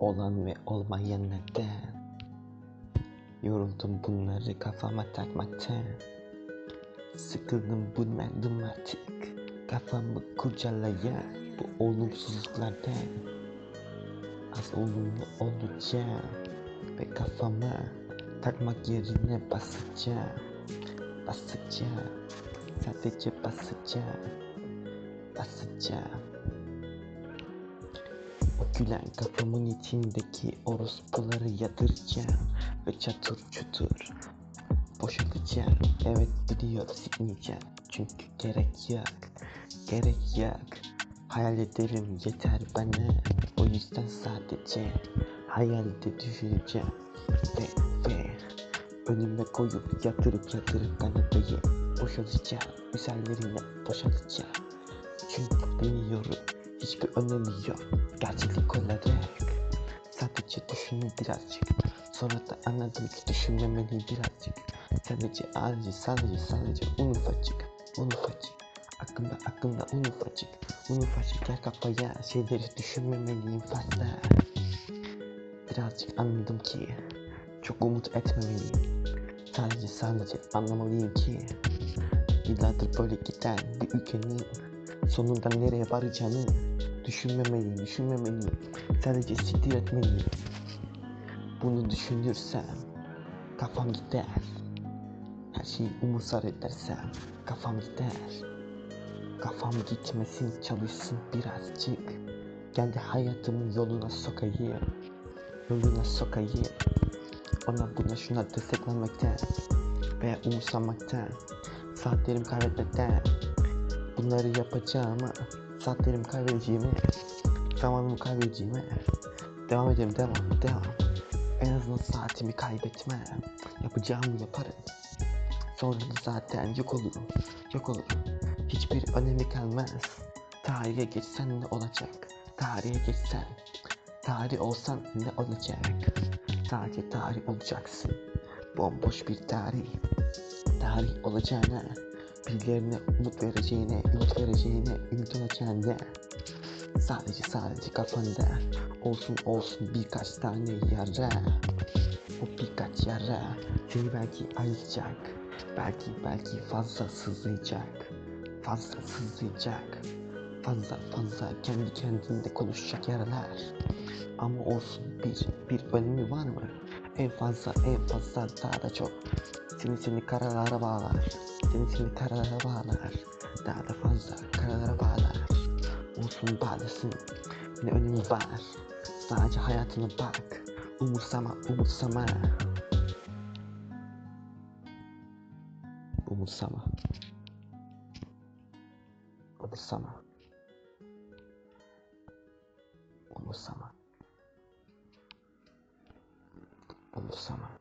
Olan ve olmayan neden Yoruldum bunları kafama takmaktan. Sıkıldım bunaldım artık. Kafamı kurcalayan bu olumsuzluklardan. Az olumlu olacağım Ve kafama takmak yerine basacağım Basacağım Sadece basacağım Basacağım gülen kafamın içindeki orospuları yatıracağım Ve çatır çutur boşaltacağım Evet biliyor sikmeyeceğim. Çünkü gerek yok Gerek yok. Hayal ederim yeter bana. O yüzden sadece Hayalde düşeceğim Ve ve Önüme koyup yatırıp yatırıp kanadayı Boşaltacağım Üzerlerine boşaltacağım Çünkü biliyorum Hiçbir önemi yok Gerçeklik olarak Sadece düşünün birazcık. Sonra da anladım ki düşünmemeliyim birazcık. Sadece sadece sadece sadece un ufacık Un ufacık Aklımda aklımda un ufacık Un ufacık yer kafaya Şeyleri düşünmemeliyim fazla. Birazcık anladım ki Çok umut etmemeliyim. Sadece sadece anlamalıyım ki Yıllardır böyle giden bir ülkenin Sonunda nereye varacağını Düşünmemeliyim, düşünmemeliyim. Sadece siktir etmeliyim. Bunu düşünürsem Kafam gider. Her şeyi umursar edersem Kafam gider. Kafam gitmesin çalışsın birazcık. Kendi hayatımın yoluna sokayım. Yoluna sokayım. Ona buna şuna desteklenmekten Veya umursamaktan Saatlerimi kaybetmekten Bunları yapacağıma Saatlerimi kaybedeceğime Zamanımı kaybedeceğime Devam edelim devam devam. En azından saatimi kaybetmem Yapacağımı yaparım. Sonra zaten yok olurum Yok olurum. Hiçbir önemi kalmaz. Tarihe geçsen ne olacak? Tarihe geçsen Tarih olsan ne olacak? Sadece tarih olacaksın. Bomboş bir tarih. Tarih olacağına Birilerine umut vereceğine Ümit vereceğine Ümit olacağına Sadece sadece kafanda Olsun olsun birkaç tane yara. O birkaç yara Seni belki ayıracak Belki belki fazla sızlayacak Fazla sızlayacak Fazla fazla kendi kendinde konuşacak yaralar. Ama olsun bir, bir önemi var mı? En fazla en fazla daha da çok Seni seni karalara bağlar. Seni seni karalara bağlar. Daha da fazla karalara bağlar. Olsun bağlasın. Ne önemi var. Sadece hayatına bak. Umursama umursama. Umursama. Umursama Umursama Umursama